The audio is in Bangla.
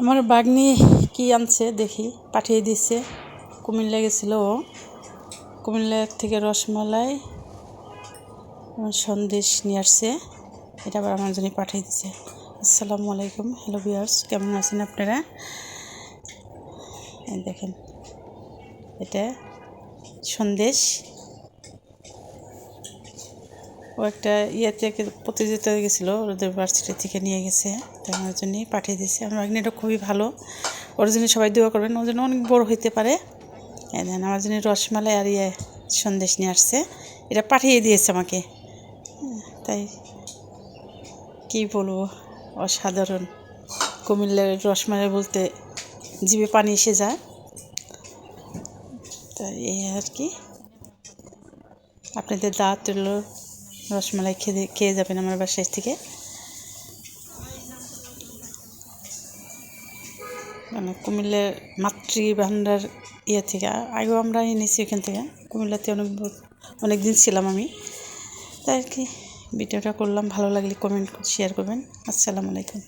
আমার বাগনি কি আনছে দেখি, পাঠিয়ে দিচ্ছে কুমিল্লা গেছিল ও। কুমিল্লা থেকে রসমালাই সন্দেশ নিয়ে আসছে। এটা আবার আমার জন্য পাঠিয়ে দিচ্ছে আসসালামু আলাইকুম, হ্যালো বিয়ার্স কেমন আছেন আপনারা? দেখেন, এটা সন্দেশ। ও একটা ইয়ে থেকে প্রতিযোগিতায় গেছিল, ওদের ভার্সিটি থেকে নিয়ে গেছে আমার জন্যই পাঠিয়ে দিয়েছে। আমার বাগনিটা খুবই ভালো, ওর জন্য সবাই দোয়া করবেন, ওর জন্য অনেক বড় হইতে পারে। দেন আমার জন্য রসমালাই আর ইয়ে সন্দেশ নিয়ে আসছে, এটা পাঠিয়ে দিয়েছে আমাকে। তাই কী বলব, অসাধারণ। কুমিল্লার রসমালাই বলতে জিভে পানি এসে যায়। তাই এই আর কি। আপনাদের দাঁত হলো রসমালাই খেয়ে খেয়ে যাবেন আমার বাসায় থেকে। মানে কুমিল্লার মাতৃ ভান্ডার ইয়ে থেকে, আগেও আমরা এনেছি ওখান থেকে। কুমিল্লাতে অনেক অনেক দিন ছিলাম আমি। তাই আর কি, ভিডিওটা করলাম, ভালো লাগলে কমেন্ট শেয়ার করবেন। আসসালামু আলাইকুম।